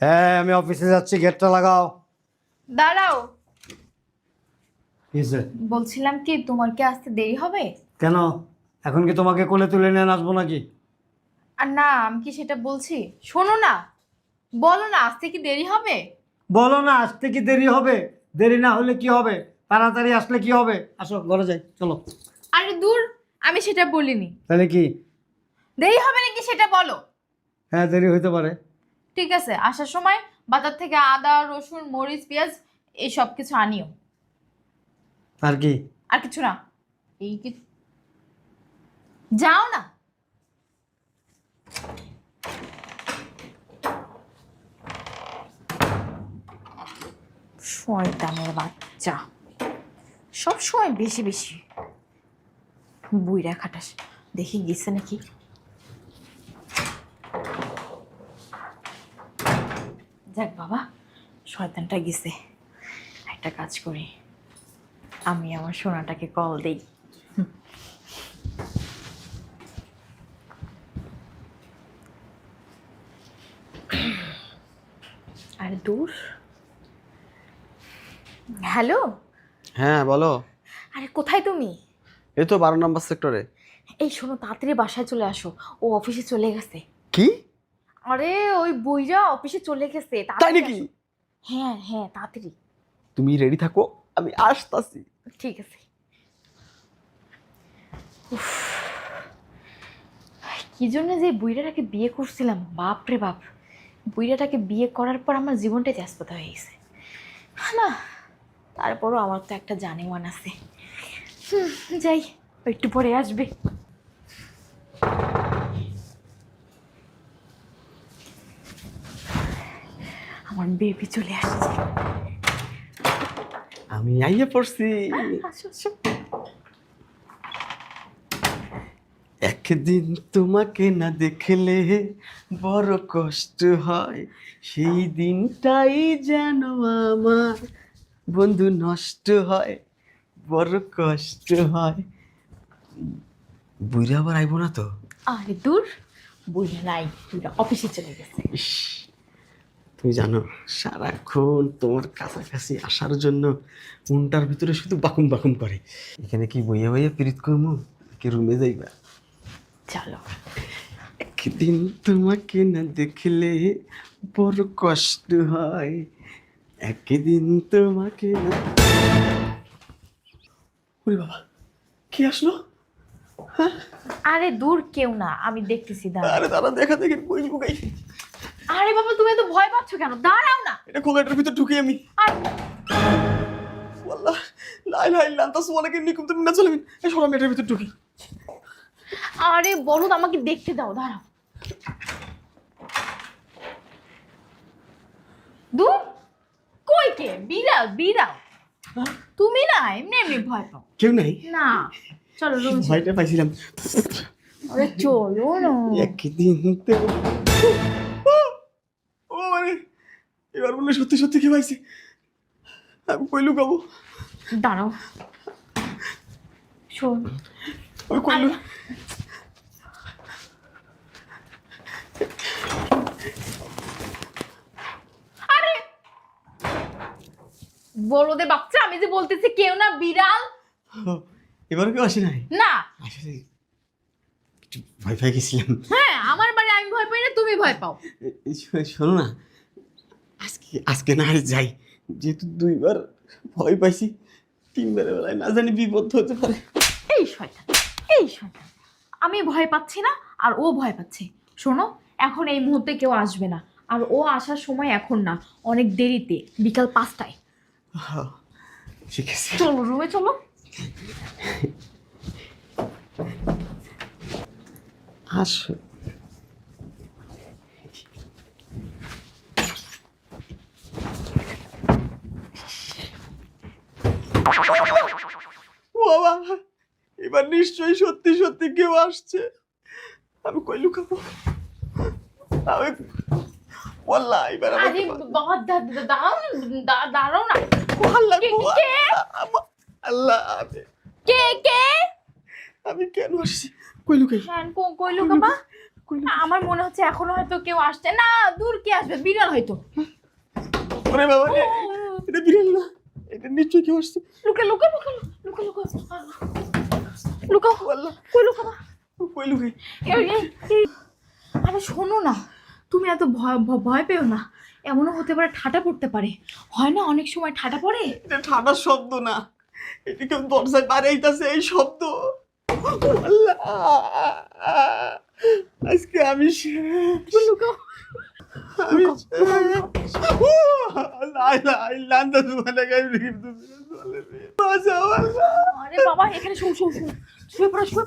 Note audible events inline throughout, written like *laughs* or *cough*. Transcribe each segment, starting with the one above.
হ্যাঁ আমি অফিসে যাচ্ছি গেটটা লাগাও। দাঁড়াও। বলছিলাম কি তোমার কি আসতে দেরি হবে? কেন? এখন কি তোমাকে কোলে তুলে নিয়ে নাচবো নাকি? আর না আমি কি সেটা বলছি? শোনো না বলো না আসতে কি দেরি হবে? বলো না আসতে কি দেরি হবে? দেরি না হলে কি হবে? তাড়াতাড়ি আসলে কি হবে? আসো ঘরে যাই চলো। আরে দূর আমি সেটা বলিনি। তাহলে কি? দেরি হবে নাকি সেটা বলো? হ্যাঁ দেরি হইতে পারে। ঠিক আছে আসার সময় বাজার থেকে আদা রসুন মরিচ পেঁয়াজ এই সব কিছু আনিও। আর কি? আর কিছু না। এই কি? যাও না। শয়তানের বাচ্চা। সব সময় বেশি বেশি বুইরা খাটাস। দেখি গেছে নাকি? যাক বাবা শয়তানটা গেছে। একটা কাজ করি আমি আমার সোনাটাকে কল দেই। আরে দূর? হ্যালো? হ্যাঁ বলো। আরে কোথায় তুমি? এই তো বারো নম্বর সেক্টরে। এই শোনো তাড়াতাড়ি বাসায় চলে আসো। ও অফিসে চলে গেছে। কি? আরে ওই বইরা অফিসে চলে গেছে তাই নাকি হ্যাঁ হ্যাঁ তাড়াতাড়ি। তুমি রেডি থাকো আমি আসতাছি। ঠিক আছে। উফ। কি জন্য যে বুইরাটাকে বিয়ে করছিলাম? বাপ রে বাপ। বুইরাটাকে বিয়ে করার পর আমার জীবনটাই তেজপাতা হয়ে গেছে। না তারপরও আমার তো একটা জানেমান আছে। হুম, যাই একটু পরে আসবে। আমার বেবি চলে আসছে। আমি আইয়ে পড়ছি। একদিন তোমাকে না দেখলে বড় কষ্ট হয়। সেই দিনটাই যেন আমার বন্ধু নষ্ট হয় বড় কষ্ট হয়। বুড়ি আবার আইব না তো? আরে দূর বুঝে নাই অফিসে চলে গেছে। তুমি জানো সারাক্ষণ তোমার কাছাকাছি আসার জন্য মনটার ভিতরে শুধু বাকুম বাকুম করে। এখানে কি বইয়া বইয়া পিরিত করব? কি রুমে যাইবা? চলো। একদিন তোমাকে না দেখলে বড় কষ্ট হয়। একদিন তোমাকে না ওরে বাবা কি আসলো? আরে দূর কেউ না আমি দেখতেছি দাঁড়া আরে দাঁড়া দেখা দেখি বই লুকাই আরে বাবা তুমি এত ভয় পাচ্ছ কেন? দাঁড়াও না। এটা খোলাটার ভিতর ঢুকে আমি। আর ওয়াল্লাহ লাই লাই লান্তা সোয়ালাকে নিকুম তুমি না চলবেন এই সরাম এটার ভিতর ঢুকি। আরে বলদ আমাকে দেখতে দাও দাঁড়াও। দূর। কই কে? বিড়াল বিড়াল। তুমি না এমনি এমনি ভয় পাও। কেউ নাই? না। চলো রুম ভয়টা পাইছিলাম। আরে চলো না। একদিন তো এবার বললে সত্যি সত্যি কি পাইছি? আমি কই লুকাবো দাঁড়াও। শোন। আমি কই বলদে বাচ্চা আমি যে বলতেছি কেউ না বিড়াল। এবার কেউ আসে নাই? না। আসলে ভয় পাই গেছিলাম। হ্যাঁ আমার বাড়ি আমি ভয় পাই না তুমি ভয় পাও। শোনো না আজকে না আর যাই। যেহেতু দুইবার ভয় পাইছি তিনবারের বেলায় না জানি বিপদ হতে পারে। এই শয়তান এই শয়তান। আমি ভয় পাচ্ছি না আর ও ভয় পাচ্ছে। শোনো এখন এই মুহূর্তে কেউ আসবে না আর ও আসার সময় এখন না অনেক দেরিতে বিকাল পাঁচটায়। ও, ঠিক আছে। চলো রুমে চলো। আসো। বাবা এবার নিশ্চয়ই সত্যি সত্যি কেউ আসছে। আমি কই লুকাবো? আমি ওয়াল্লাহ এবার দা- দাঁড়াও না। আল্লাহ কে- কে? আল্লাহ আমি- কে কে? আমি কেন আসছি? কই লুকাই? কো- কইলো বাবা আমার মনে হচ্ছে এখনও হয়তো কেউ আসছে। না দূর কে আসবে? বিড়াল হয়তো। ওরে বাবা রে এটা বিড়াল না। এটা নিশ্চয়ই কেউ আসছে লুকে লুকে লুকে লুকে লুকে লুকাও কই লুকাবা কই এই। আরে শোনো না তুমি এত ভয় ভয় পেও না এমনও হতে পারে ঠাটা পড়তে পারে হয় না অনেক সময় ঠাটা পড়ে এটা ঠান্ডার শব্দ না এটা কেউ দরজায় বাড়াইতেছে এই শব্দ আজকে আমি। লুকাও আমি বাবা, এখানে শো শো শো। শুয়ে পড়ো, শুয়ে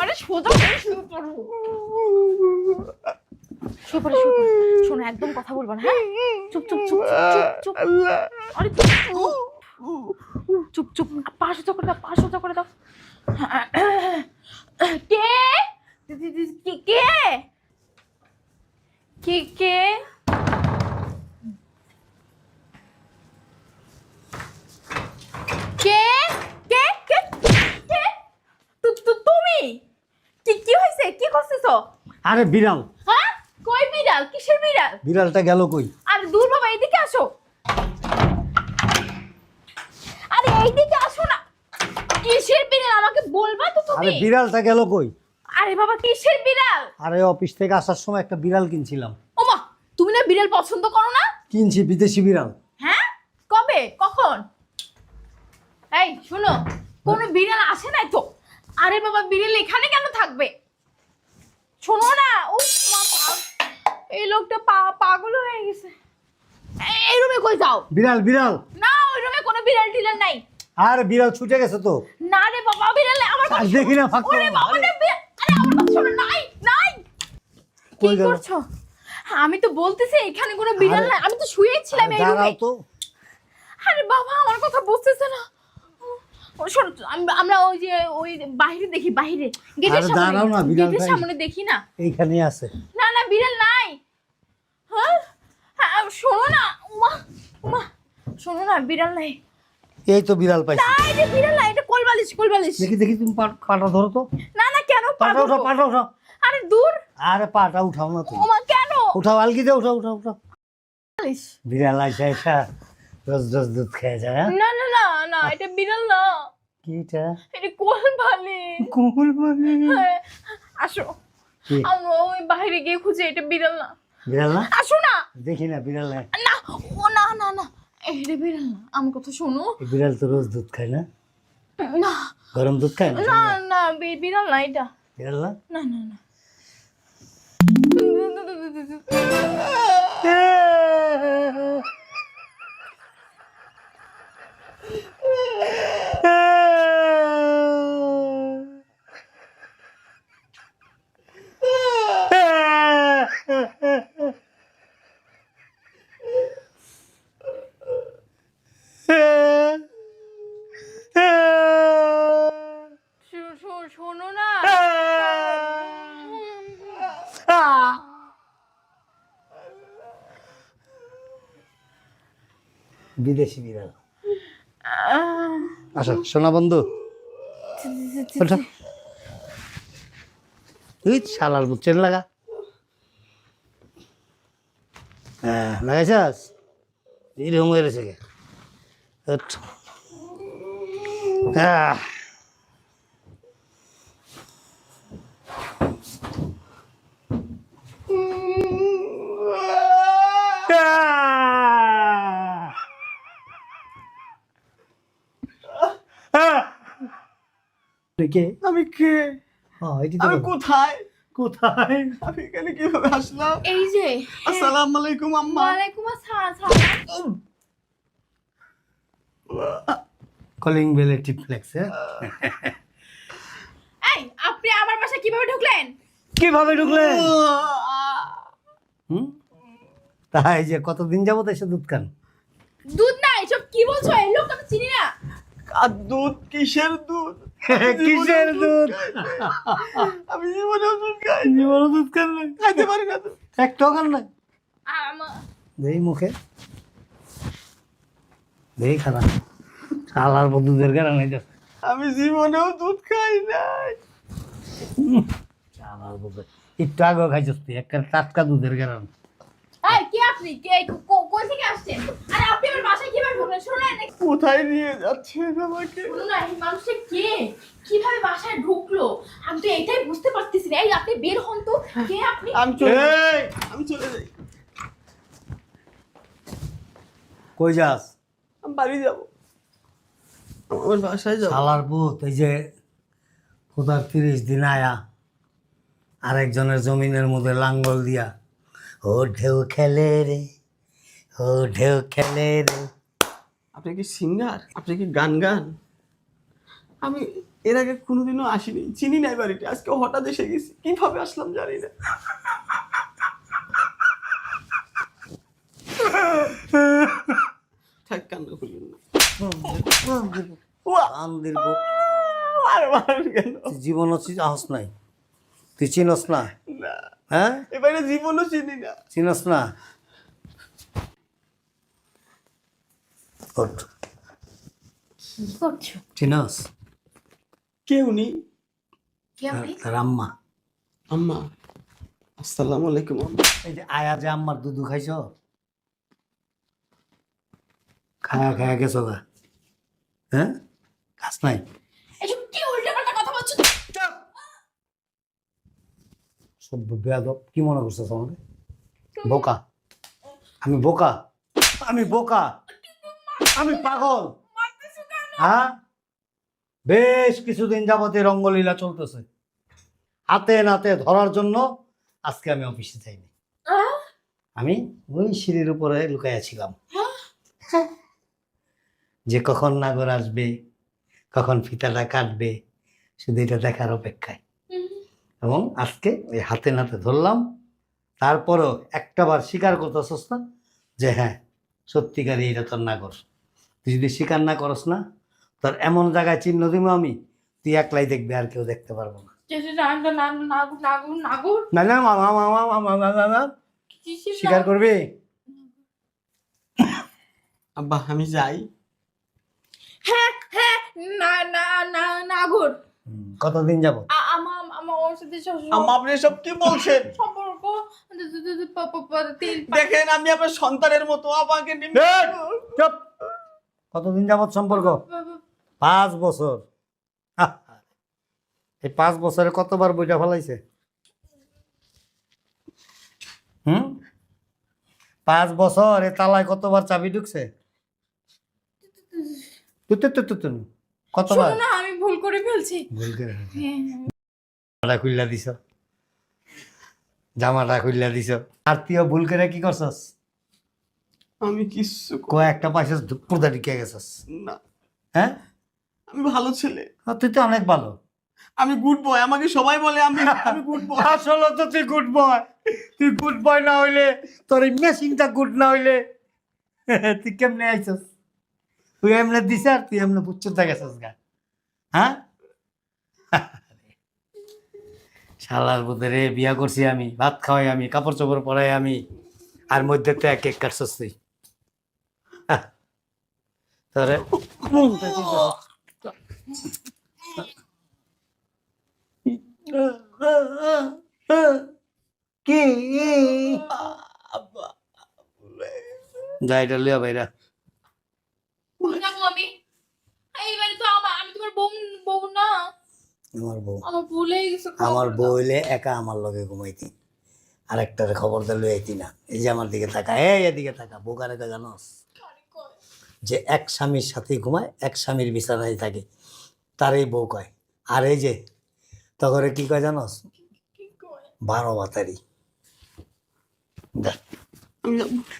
আরে সোজা হয়ে শুয়ে পড়ো। শোনো, একদম কথা বলবা না হ্যাঁ? চুপ চুপ চুপ চুপ চুপ। আরে চুপ চুপ। চুপ পা সোজা করে দাও পা সোজা করে দাও। কে কে? কে কে কে কে কে তু- তু- তুমি কি কি হয়েছে কি করতেছো আরে বিড়াল। হ্যাঁ? কই বিড়াল? কিসের বিড়াল? বিড়ালটা গেল কই? আর দূর বাবা এইদিকে আসো। আরে এইদিকে আসো না। কিসের বিড়াল? আমাকে বলবা তো তুমি। আরে বিড়ালটা গেল কই? আরে বাবা কিসের বিড়াল? আরে অফিস থেকে আসার সময় একটা বিড়াল কিনছিলাম। ওমা তুমি না বিড়াল পছন্দ করো না? কিনছি বিদেশি বিড়াল। হ্যাঁ? কবে? কখন? এই শুনো কোনো বিড়াল আসে নাই তো? আরে বাবা বিড়াল এখানে কেন থাকবে? শোনো না ও এই লোকটা পাগল হয়ে গেছে। এই- রুমে কই যাও? বিড়াল বিড়াল। না ওই রুমে কোনো বিড়াল টিড়াল নাই। আরে বিড়াল ছুটে গেছে তো। না রে বাবা বিড়াল আমার আর কথা দেখি না। ফাঁক ওরে বাবা রে আরে আমার কথা শোনো নাই নাই। কি করছ? আমি তো বলতেছি এখানে কোনো বিড়াল নাই। আমি তো শুয়েছিলাম এই রুমে আরে বাবা আমার কথা বুঝতেছে না। শোনো আমরা ওই যে ওই বাইরে দেখি বাইরে গেটের আরে সামনে দাঁড়াও না, বিড়াল গেটের। সামনে দেখি না। এইখানেই আছে। না না বিড়াল নাই। হ্যাঁ? হ্যাঁ শোনো না উমা উমা শোনো না বিড়াল নাই। এই তো বিড়াল পাইছি। নাই রে বিড়াল নাই এটা কোলবালিশ কোলবালিশ। দেখি দেখি তুমি পা- পাটা ধরো তো। না না কেন পাটা পাগল উঠাও? পাটা উঠাও। আরে দূর। আরে পাটা উঠাও না তুমি। ওমা কেন? উঠাও আলগি দে উঠাও উঠাও উঠাও। বালিশ। বিড়াল আইসা আইসা রোজ রোজ দুধ খেয়ে যায় হ্যাঁ? না এটা বিড়াল না। কি এটা কোলবালিশ কুকুর বলে হ্যাঁ, আসো? আমরা ওই বাইরে গিয়ে খুঁজে এটা বিড়াল না। বিড়াল না? আসো না। দেখি না বিড়াল না। না ও না না না। এটা বিড়াল না। আমার কথা শোনো। বিড়াল তো রোজ দুধ খায় না? না। গরম দুধ খায় না? না না বিড়াল না এটা। বিড়াল না? না না না শো- শো- শোনো না বিদেশি বিড়াল আচ্ছা সোনা বন্ধু। তুই শালার চেন লাগা। হ্যাঁ। লাগাইছাস? এরকম হয়ে গেছে গে কে? আমি কে? হ্যাঁ এটি তো আমি কোথায়? কোথায়? আমি এখানে কীভাবে আসলাম? এই যে আসসালামু আলাইকুম আম্মা। ওয়ালাইকুম আসসালাম কলিং বেলে টিপলেক্স হ্যাঁ এই আপনি আমার বাসায় কীভাবে ঢুকলেন? কীভাবে ঢুকলে হুম? তাই যে কতদিন যাবত এসে দুধ খান? দুধ না এসব কি বলছো? এই লোক আমি চিনি না। আর দুধ? কিসের দুধ? কিসের দুধ? আমি জীবনেও দুধ খাই জীবনে দুধ খান না খাইতে পারি না একটাও খান না দেই মুখে। দেই খানা। শালার পর দুধের গাড়া নাই যাচ্ছে আমি জীবনেও দুধ খাই নাই। একটু আগেও খাইছিস তুই একটা টাটকা দুধের এই কে আপনি? কে কো- কোথা থেকে আসছেন? আরে আপনি আমার বাসায় কীভাবে ঢুকলেন? শুনুন কোথায় নিয়ে যাচ্ছেন আমাকে? শুনুন না এই মানুষটা কে? কীভাবে বাসায় ঢুকলো? আমি তো এটাই বুঝতে পারতেছি না। এই আপনি বের হন তো। কে আপনি? আমি চলে আমি চলে যাই। কই যাস? আমি বাড়ি যাব। আমার বাসায় যাব। শালার পুত এই যে খোদার তিরিশ দিন আয়া আরেকজনের জমিনের মধ্যে লাঙ্গল দিয়া ও ঢেউ খেলে রে ও ঢেউ খেলে রে। আপনি কি সিঙ্গার? আপনি কি গান গান? আমি এর আগে কোনোদিনও আসিনি চিনি নাই বাড়িটা আজকে হঠাৎ এসে গেছি কীভাবে আসলাম জানি না। থাক কান্না করলেন না। কেন? জীবনও চি- আহস নাই। তুই চিনস না? হ্যাঁ? এবারে জীবনও চিনি না। চিনস না? চিনস? কে উনি? তার আম্মা। আম্মা। আসসালামু আলাইকুম। আম্মা এই যে আয়া যে আম্মার দুধু খাইছ? খায়া খায়া গেছো গা। হ্যাঁ? খাস নাই এসব কি উল্টাপাল্টা কথা বলছো সভ্য বেয়াদব কি মনে করছিস আমাকে? বোকা। আমি বোকা? আমি বোকা? আমি পাগল? হ্যাঁ? বেশ কিছুদিন যাবতীয় রঙ্গলীলা চলতেছে। হাতে নাতে ধরার জন্য আজকে আমি অফিসে যাইনি। আমি ওই সিঁড়ির উপরে লুকাইয়াছিলাম যে কখন নাগর আসবে কখন ফিতাটা কাটবে শুধু এটা দেখার অপেক্ষায়। এবং আজকে ওই হাতে নাতে ধরলাম। তারপরও একটাবার স্বীকার করতে সস্তা যে হ্যাঁ সত্যিকারই এটা তোর না করস তুই যদি স্বীকার না করস না তোর এমন জায়গায় চিহ্ন দিব আমি তুই একলাই দেখবি আর কেউ দেখতে পারব না। না না মামা মামা স্বীকার করবি? আব্বা আমি যাই। হ্যাঁ হ্যাঁ না না না কতদিন যাব আমার সাথে আম্মা আপনি সব কি বলছেন? সম্পর্ক। দেখেন আমি সন্তানের মতো আমাকে নিম- চুপ। কতদিন যাবত সম্পর্ক? পাঁচ বছর। এই পাঁচ বছরে কতবার বইটা ফেলাইছে? হুম? পাঁচ বছর এ তালায় কতবার চাবি ঢুকছে। *laughs* কতবার? না আমি ভুল করে ফেলছি। ভুল করে হ্যাঁ, জামাটা খুললা দিছ। জামাটা খুললা দিছ। আর তুইও ভুল করে কি করছস? আমি কিছু ক- কয়েকটা পয়সা পুরদা ঢুকে গেছস। না। হ্যাঁ? আমি ভালো ছেলে। আর তুই তো অনেক ভালো। আমি গুড বয় আমাকে সবাই বলে আমি আমি গুড বয়। আসলে তো তুই গুড বয়। তুই গুড বয় না হইলে তোর এই মেশিনটা গুড না হইলে। তুই কেমনে আইছস? তুই এমনে দিস আর তুই এমনে পুচ্ছুতে গেছস গা। হ্যাঁ? শালার বুধরে বিয়া করছি আমি ভাত খাওয়াই আমি কাপড় চোপড় পরাই আমি আর মধ্যে তো এক এক কাটছস তুই তোরে কি? আব্বা যা এটা লিয়া বাইরা ভুল যাব আমি এইবারে তো আমার আমি তোমার বউ বউ না আমার বউ আমার ভুল হয়ে গেছে আমার বউ হইলে একা আমার লগে ঘুমাইতি। আর একটার খবর দিলে আইতি না। এই যে আমার দিকে তাকা এই এদিকে তাকা বোকার একা জানোস? যে এক স্বামীর সাথেই ঘুমায় এক স্বামীর বিছানায় থাকে। তারই বউ কয় আর এই যে তখন কি কয় জানোস? বারো বাতারি।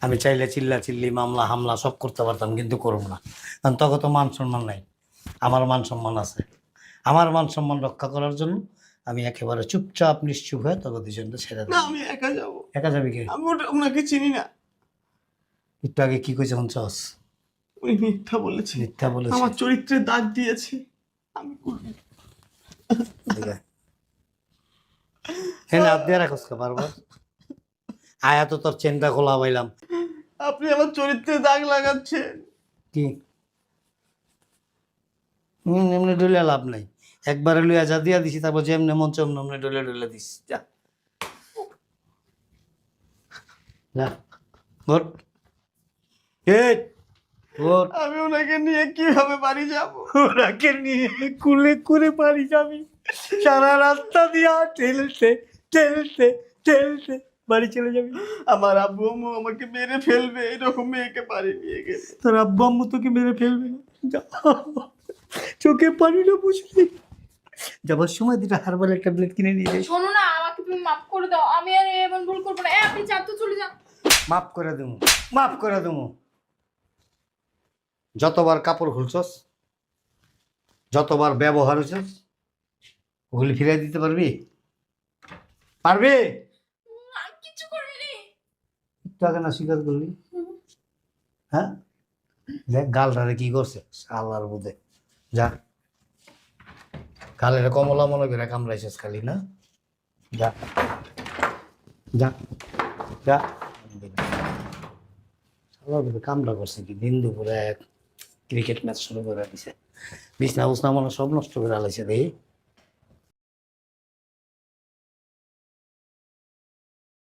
আমি চাইলে চিল্লা চিল্লি মামলা হামলা সব করতে পারতাম কিন্তু করব না। কারণ তখন তো মান সম্মান নাই। আমার মান সম্মান আছে। আমার মান সম্মান রক্ষা করার জন্য আমি একেবারে চুপচাপ নিশ্চুপ হয়ে তখন দুজনটা ছেড়ে না দেবো আমি একা যাব। একা যাবি কে? আমি ওটা- ওনাকে চিনি না। একটু আগে কি কইছে শুনছস? উনি মিথ্যা বলেছে। মিথ্যা বলেছে। আমার চরিত্রে দাগ দিয়েছে। আমি। হ্যাঁ হাত দিয়ে রাখস কে বারবার। আয়া তো তোর চেনটা খোলা পাইলাম। আপনি আমার চরিত্রে দাগ লাগাচ্ছেন। কি? এমনি ডলে লাভ নাই। একবারে লইয়া যা দিয়া দিছি তারপর যেমনি মন চেমনি এমনি ডলে ডলে দিস যা। আমি ওনাকে নিয়ে কীভাবে বাড়ি যাব? ওনাকে নিয়ে কুলে করে বাড়ি যাবি। সারা রাস্তা দিয়া ঠেলতে ঠেলতে ঠেলতে বাড়ি চলে যাবি। আমার আব্বু আম্মু আমাকে মেরে ফেলবে এরকম মেয়েকে বাড়ি নিয়ে গেছে। তোর আব্বু আম্মু তোকে মেরে ফেলবে না। যা। চোখে পানি না বুঝলি? যাবার সময় দুটো হারবাল একটা ব্লেড কিনে নিয়ে যাই। শোনো না আমাকে তুমি মাফ করে দাও। আমি আর এমন ভুল করব না। এ, আপনি চাপ তো চলে যান। মাফ করে দেবো মাফ করে দেবো যতবার কাপড় খুলছস যতবার ব্যবহার হচ্ছস ওগুলি ফিরিয়ে দিতে পারবি? পারবি? আমি কিচ্ছু করিনি। একটু আগে না স্বীকার করলি? হ্যাঁ? দেখ গালটারে কি করছে? শালার বুধে যা। গালের কমলা মনে করে কামড়াইছিস খালি, না? যা। যা। যা। কামড়া করছে কি? দিন দুপুরে ক্রিকেট ম্যাচ শুরু করে দিছে। বিছনা উছনা মনে সব নষ্ট করে আলাইছে দেখি